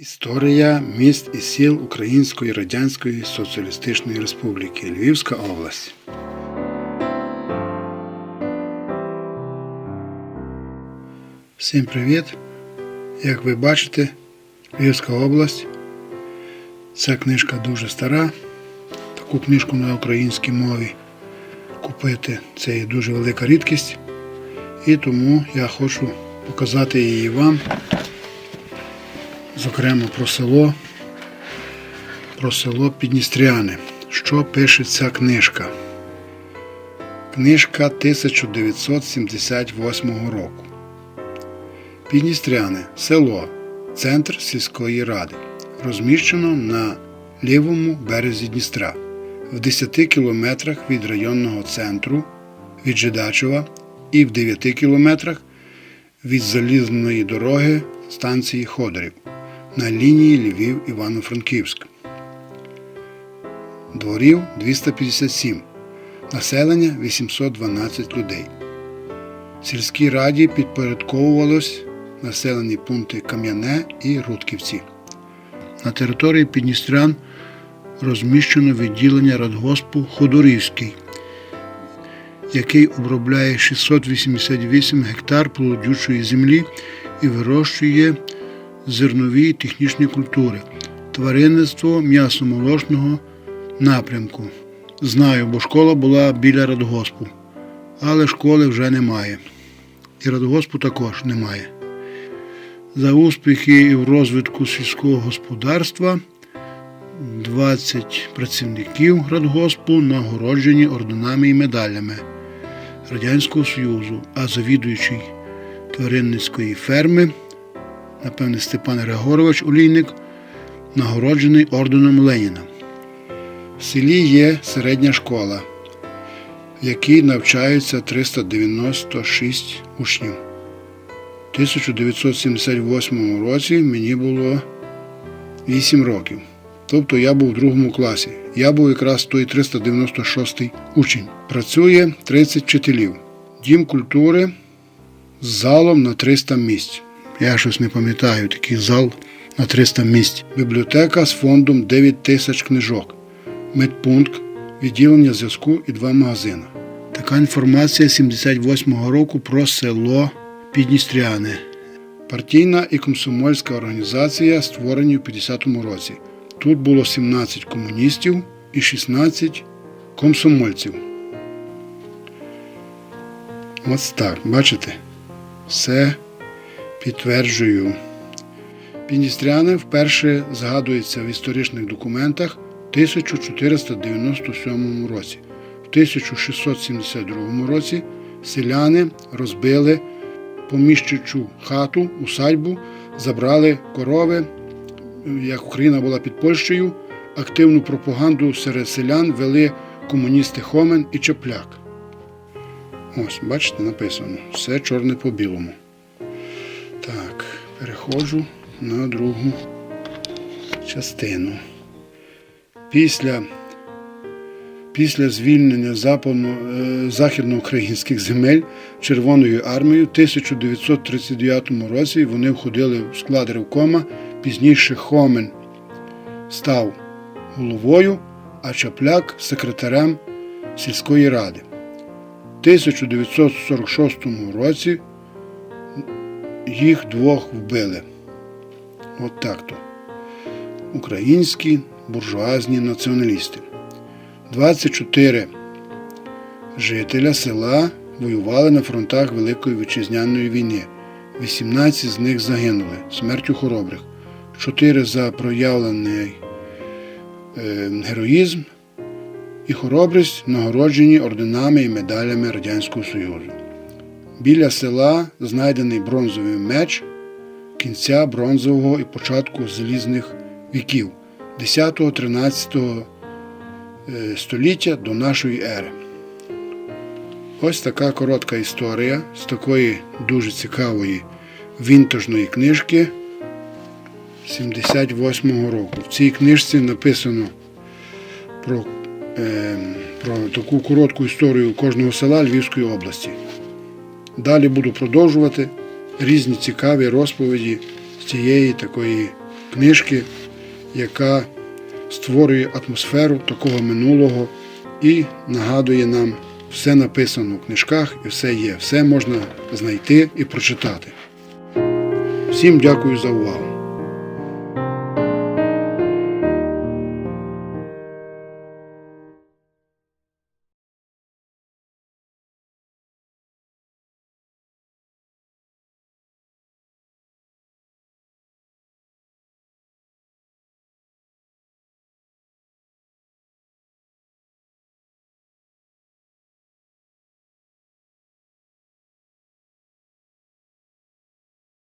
Історія міст і сіл Української Радянської Соціалістичної Республіки Львівська область. Всім привіт! Як ви бачите, Львівська область. Ця книжка дуже стара. Таку книжку на українській мові купити це є дуже велика рідкість. І тому я хочу показати її вам зокрема про село, про село Підністряне. Що пише ця книжка? Книжка 1978 року. Підністряне село, центр сільської ради, розміщено на лівому березі Дністра, в 10 кілометрах від районного центру від Жидачева і в 9 кілометрах від залізної дороги станції Ходорів на лінії Львів-Івано-Франківськ. Дворів 257. Населення 812 людей. Сільській раді підпорядковувалось населені пункти Кам'яне і Рудківці. На території Підністрян розміщено відділення радгоспу Ходорівський, який обробляє 688 гектар плодючої землі і вирощує зернові і технічні культури, тваринництво м'ясомолочного напрямку. Знаю, бо школа була біля радгоспу, але школи вже немає. І радгоспу також немає. За успіхи в розвитку сільського господарства 20 працівників радгоспу нагороджені орденами і медалями Радянського Союзу, а завідуючий тваринницької ферми напевне, Степан Григорович Олійник, нагороджений орденом Леніна. В селі є середня школа, в якій навчаються 396 учнів. У 1978 році мені було 8 років. Тобто я був у другому класі. Я був якраз той 396 учень. Працює 30 вчителів. Дім культури з залом на 300 місць. Я щось не пам'ятаю, такий зал на 300 місць. Бібліотека з фондом 9 тисяч книжок, медпункт, відділення зв'язку і два магазини. Така інформація 78-го року про село Підністряне. Партійна і комсомольська організація створені в 50-му році. Тут було 17 комуністів і 16 комсомольців. Ось так, бачите? Все підтверджую. Підністряне вперше згадується в історичних документах в 1497 році. В 1672 році селяни розбили поміщичу хату, усадьбу, забрали корови. Як Україна була під Польщею, активну пропаганду серед селян вели комуністи Хомен і Чепляк. Ось, бачите, написано все чорне по білому. Переходжу на другу частину. Після після звільнення е, західноукраїнських земель Червоною армією в 1939 році вони входили в склад Ревкома, пізніше Хомен став головою, а Чапляк секретарем сільської ради. В 1946 році їх двох вбили. От так то. Українські буржуазні націоналісти. 24 жителя села воювали на фронтах Великої Вітчизняної війни. 18 з них загинули смертю хоробрих, 4 за проявлений е, героїзм і хоробрість нагороджені орденами і медалями Радянського Союзу. Біля села знайдений бронзовий меч кінця бронзового і початку залізних віків 10-13 століття до нашої ери. Ось така коротка історія з такої дуже цікавої вінтажної книжки 78-го року. В цій книжці написано про, е, про таку коротку історію кожного села Львівської області. Далі буду продовжувати різні цікаві розповіді з цієї такої книжки, яка створює атмосферу такого минулого і нагадує нам, все написано в книжках і все є. Все можна знайти і прочитати. Всім дякую за увагу.